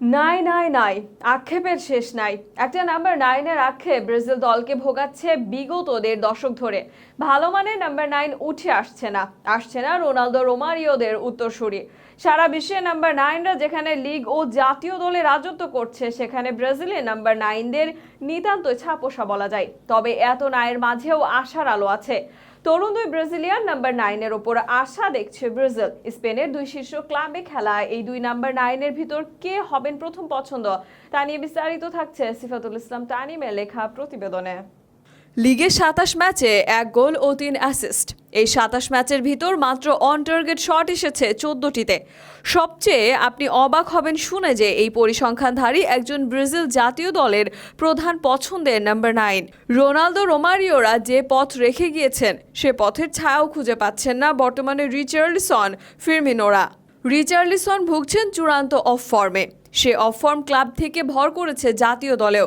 নাই নাই নাই। আক্ষেপের শেষ নাই। একটা নাম্বার নাইনের আক্ষেপ ব্রাজিল দলকে ভোগাচ্ছে বিগত দেড় দশক ধরে। ভালো মানের নাম্বার নাইন উঠে আসছে না। আসছে না রোনালদো রোমারিওদের উত্তরসূরি। সারা বিশ্বে নাম্বার নাইনরা যেখানে লিগ ও জাতীয় দলে রাজত্ব করছে, সেখানে ব্রাজিলের নাম্বার নাইনদের নিতান্তই ছাপোষা বলা যায়। তবে এত নায়ের মাঝেও আশার আলো আছে। তরুণ দুই ব্রাজিলিয়ান নাম্বার নাইনের ওপর আশা দেখছে ব্রাজিল। স্পেনের দুই শীর্ষ ক্লাবে খেলা, এই দুই নাম্বার নাইনের ভিতর কে হবেন প্রথম পছন্দ তা নিয়ে বিস্তারিত থাকছে সিফাতুল ইসলাম তানিমের লেখা প্রতিবেদনে। লিগে সাতাশ ম্যাচে এক গোল ও তিন অ্যাসিস্ট। এই সাতাশ ম্যাচের ভিতর মাত্র অন টার্গেট শট এসেছে চোদ্দটিতে। সবচেয়ে আপনি অবাক হবেন শুনে যে এই পরিসংখ্যানধারী একজন ব্রাজিল জাতীয় দলের প্রধান পছন্দের নাম্বার নাইন। রোনালদো রোমারিওরা যে পথ রেখে গিয়েছেন, সে পথের ছায়াও খুঁজে পাচ্ছেন না বর্তমানে রিচার্লিসন ফিরমিনোরা। রিচার্লিসন ভুগছেন চূড়ান্ত অফ ফর্মে। সে অফর্ম ক্লাব থেকে ভর করেছে জাতীয় দলেও।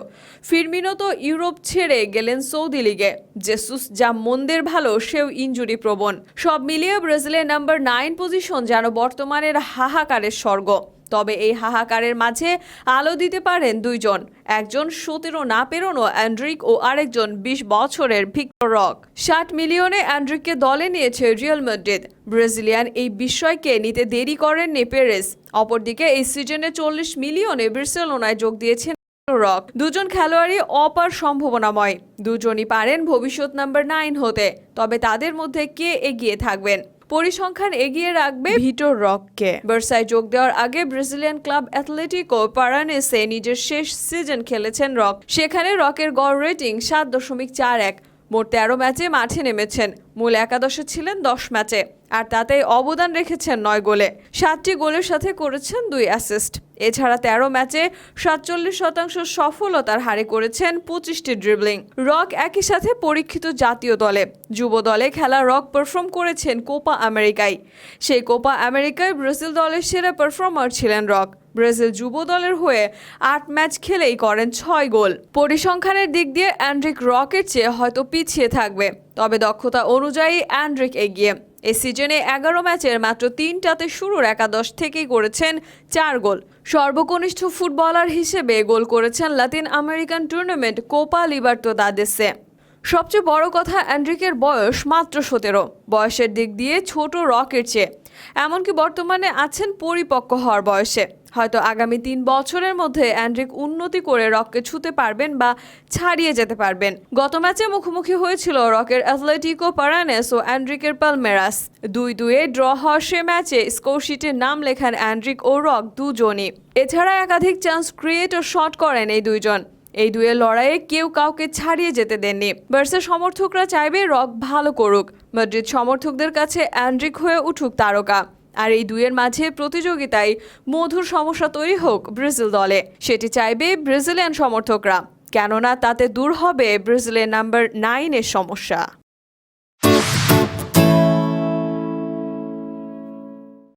ফিরমিনো তো ইউরোপ ছেড়ে গেলেন সৌদি লিগে। জেসুস যা মন্দের ভালো, সেও ইঞ্জুরি প্রবণ। সব মিলিয়ে ব্রাজিলের নাম্বার নাইন পজিশন যেন বর্তমানের হাহাকারের স্বর্গ। তবে এই হাহাকারের মাঝে আলো দিতে পারেন দুইজন, একজন সতেরো না পেরোনো অ্যান্ড্রিক ও আরেকজন বিশ বছরের ভিক্টর রক। ষাট মিলিয়নে অ্যান্ড্রিককে দলে নিয়েছে রিয়াল মাদ্রিদ। ব্রাজিলিয়ান এই বিস্ময়কে নিতে দেরি করেননি পেরেস। অপরদিকে এই সিজনে চল্লিশ মিলিয়নে বার্সেলোনায় যোগ দিয়েছেন রক। দুজন খেলোয়াড়ই অপার সম্ভাবনাময়। দুজনই পারেন ভবিষ্যৎ নাম্বার নাইন হতে। তবে তাদের মধ্যে কে এগিয়ে থাকবেন? পরিসংখ্যান এগিয়ে রাখবে ভিটোর রককে। বার্সায় যোগ দেওয়ার আগে ব্রাজিলিয়ান ক্লাব অ্যাথলেটিকো পারানেসে নিজের শেষ সিজন খেলেছেন রক। সেখানে রকের গড় রেটিং সাত দশমিক চার এক। মোট তেরো ম্যাচে মাঠে নেমেছেন। মূল একাদশে ছিলেন দশ ম্যাচে। আর তাতে অবদান রেখেছেন নয় গোলে। সাতটি গোলের সাথে করেছেন দুই অ্যাসিস্ট এছাড়া তেরো ম্যাচে সাতচল্লিশ শতাংশ সফলতার হারে করেছেন পঁচিশটি ড্রিবলিং রক একই সাথে পরীক্ষিত জাতীয় দলে। যুব দলে খেলা রক পারফর্ম করেছেন কোপা আমেরিকায়। সেই কোপা আমেরিকায় ব্রাজিল দলের সেরা পারফর্মার ছিলেন রক। ব্রাজিল যুব দলের হয়ে আট ম্যাচ খেলেই করেন ছয় গোল। পরিসংখ্যানের দিক দিয়ে অ্যান্ড্রিক রকের চেয়ে হয়তো পিছিয়ে থাকবে। তবে দক্ষতা অনুযায়ী অ্যান্ড্রিক এগিয়ে। এই সিজনে এগারো ম্যাচের মাত্র তিনটাতে শুরুর একাদশ থেকেই করেছেন চার গোল। সর্বকনিষ্ঠ ফুটবলার হিসেবে গোল করেছেন Latin American tournament Copa Libertadores সবচেয়ে বড় কথা অ্যান্ড্রিকের বয়স মাত্র সতেরো। বয়সের দিক দিয়ে ছোট রকের চেয়ে। এমনকি বর্তমানে আছেন পরিপক্ক হওয়ার বয়সে। হয়তো আগামী তিন বছরের মধ্যে অ্যান্ড্রিক উন্নতি করে রককে ছুতে পারবেন বা ছাড়িয়ে যেতে পারবেন। গত ম্যাচে মুখোমুখি হয়েছিল রকের অ্যাথলেটিকো পারানেস ও অ্যান্ড্রিকের পালমেরাস। দুই দুয়ে ড্র হওয়া সে ম্যাচে স্কোরশিটে নাম লেখান অ্যান্ড্রিক ও রক দুজনই। এছাড়া একাধিক চান্স ক্রিয়েট ও শট করেন এই দুইজন। এই দুয়ের লড়াইয়ে কেউ কাউকে ছাড়িয়ে যেতে দেননি। বার্সার সমর্থকরা চাইবে রক ভালো করুক। মাদ্রিদ সমর্থকদের কাছে অ্যান্ড্রিক হয়ে উঠুক তারকা। আর এই দুয়ের মাঝে প্রতিযোগিতায় মধুর সমস্যা তৈরি হোক ব্রাজিল দলে। সেটি চাইবে ব্রাজিলিয়ান সমর্থকরা। কেননা তাতে দূর হবে ব্রাজিলের নাম্বার নাইনের সমস্যা।